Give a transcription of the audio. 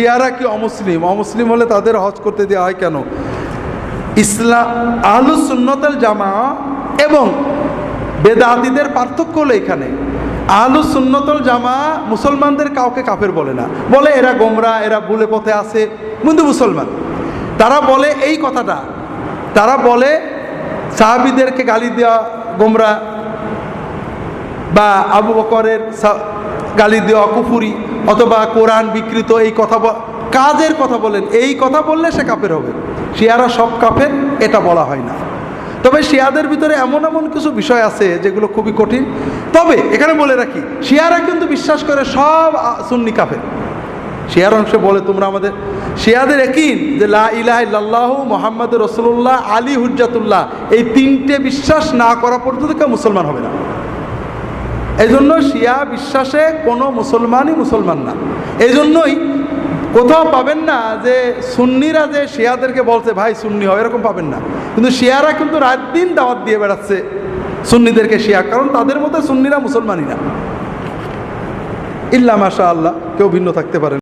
শিয়ারা কি অমুসলিম? অমুসলিম হলে তাদের হজ করতে দেওয়া হয় কেন? ইসলাম আহলুস সুন্নতাল জামা এবং বেদাতিদের পার্থক্য হলো এখানে। আহলুস সুন্নতল জামা মুসলমানদের কাউকে কাফের বলে না। বলে এরা গোমরা, এরা ভুলে পথে আছে, কিন্তু মুসলমান। তারা বলে এই কথাটা। তারা বলে সাহাবিদেরকে গালি দেওয়া গোমরা বা আবু বকরের গালি দেওয়া কুফুরি অথবা কোরআন বিকৃত এই কথা কাজের কথা বলেন, এই কথা বললে সে কাপের হবে। শিয়ারা সব কাপের এটা বলা হয় না। তবে শিয়াদের ভিতরে এমন এমন কিছু বিষয় আছে যেগুলো খুবই কঠিন। তবে এখানে বলে রাখি, শিয়ারা কিন্তু বিশ্বাস করে সব সুন্নি কাফের। শিয়ার অংশে বলে তোমরা আমাদের, শিয়াদের একিন যে লা ইলাহ মোহাম্মদ রসুল্লাহ আলী হুজ্জাতুল্লাহ, এই তিনটে বিশ্বাস না করা পর্যন্ত কেউ মুসলমান হবে না। এই জন্য শিয়া বিশ্বাসে কোনো মুসলমানই মুসলমান না। এই জন্যই কোথাও পাবেন না যে সুন্নিরা যে শিয়াদেরকে বলছে, ভাই, সুন্নি হয় এরকম পাবেন না। কিন্তু শিয়ারা কিন্তু রাত দিন দাওয়াত দিয়ে বেড়াচ্ছে সুন্নিদেরকে শিয়া, কারণ তাদের মধ্যে সুন্নিরা মুসলমানই না। ইল্লা মাশা আল্লাহ কেউ ভিন্ন থাকতে পারে